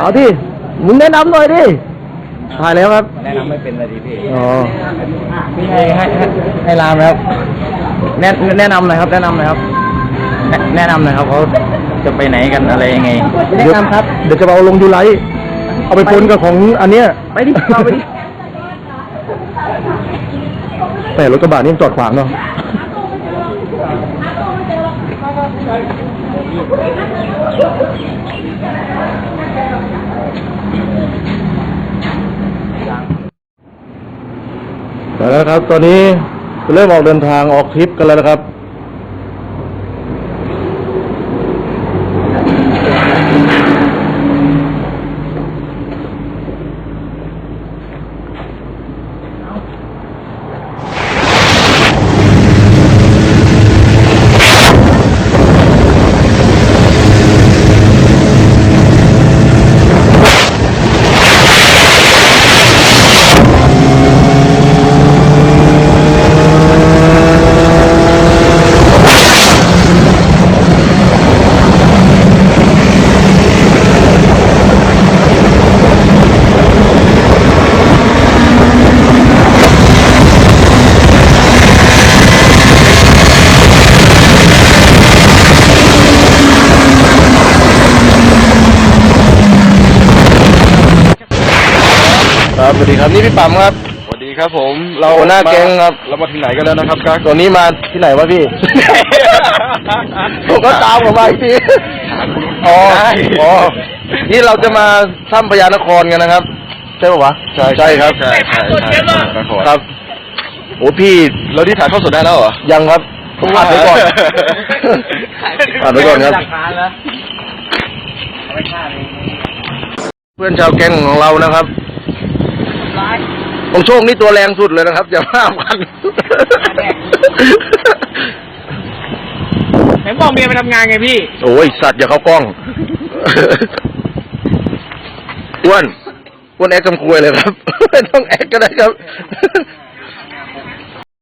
เอาที่มึงแนะนำหน่อยดิถ่ายแล้วครับ แนะนำไม่เป็นเลยดิพี่อ๋อให้ให้ให้ให้รามครับ แนะแนะนำหน่อยครับ แนะนำหน่อยครับแนะแนะนำหน่อยครับเขาจะไปไหนกันอะไรยังไงแนะนำครับ เดี๋ยวจะเอาลงยูไลท์เอาไปปนกับของอันเนี้ย ไปดิเอาไปดิแต่รถกระบะนี่จอดขวางเนาะ แล้วนะครับ ตอนนี้เริ่มออกเดินทางออกทริปกันแล้วนะครับ ครับสวัสดีครับนี่พี่ปั๊มครับสวัสดีครับผม เราหัวหน้าแก๊งครับ เรามาถึงไหนกันแล้วนะครับกั๊กตอนนี้มาที่ไหนวะพี่ ผมก็ตามผมมาอีกทีอ๋ออ๋อนี่เราจะมาถ้ำพญานครกันนะครับ ใช่ปะวะใช่ใช่ครับใช่ใช่ใช่ครับครับโอ้พี่แล้วที่ถ่ายทอดสดได้แล้วเหรอยังครับต้องอัดไว้ก่อนอัดไว้ก่อนครับเพื่อนชาวแก๊งของเรานะครับ ของโชคนี่ตัวแรงสุดเลยนะครับอย่าห้ามกันไหนบอกเมียไปทำงานไงพี่โอ้ยสัตว์อย่าเข้ากล้องอ้วนอ้วนแอคกำคุยเลยครับ ไม่ต้องแอคก็ได้ครับ